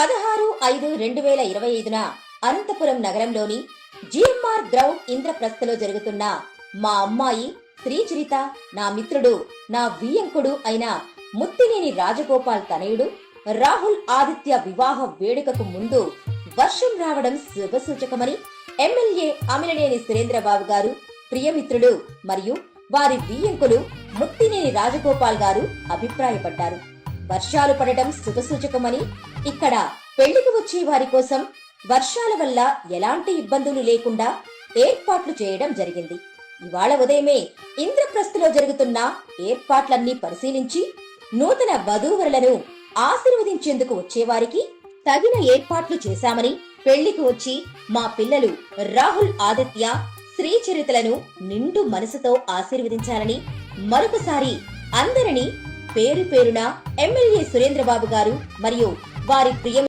పదహారు ఐదు రెండు వేల ఇరవై ఐదున అనంతపురం నగరంలోని జిఎంఆర్ గ్రౌండ్ ఇంద్రప్రస్థలో జరుగుతున్న మా అమ్మాయి శ్రీచరిత నా మిత్రుడు నా వియ్యంకుడు అయిన ముత్తినేని రాజగోపాల్ తనయుడు రాహుల్ ఆదిత్య వివాహ వేడుకకు ముందు వర్షం రావడం శుభసూచకమని ఎమ్మెల్యే అమిలనేని సురేంద్రబాబు గారు ప్రియమిత్రుడు మరియు వారి వియ్యంకులు ముత్తినేని రాజగోపాల్ గారు అభిప్రాయపడ్డారు. వర్షాలు పడటం శుభసూచకమని ఇక్కడ పెళ్ళికి వచ్చే వారి కోసం వర్షాల వల్ల ఎలాంటి ఇబ్బందులు లేకుండా ఏర్పాట్లు చేయడం జరిగింది. ఇవాళ ఉదయమే ఇంద్రప్రస్థలో జరుగుతున్న ఏర్పాట్లన్నీ పరిశీలించి నూతన వధూవరులను ఆశీర్వదించేందుకు వచ్చేవారికి తగిన ఏర్పాట్లు చేశామని పెళ్ళికి వచ్చి మా పిల్లలు రాహుల్ ఆదిత్య శ్రీచరితలను నిండు మనసుతో ఆశీర్వదించాలని మరొకసారి అందరినీ పేరు పేరున ఎమ్మెల్యే సురేంద్రబాబు గారు మరియు వారి ప్రియ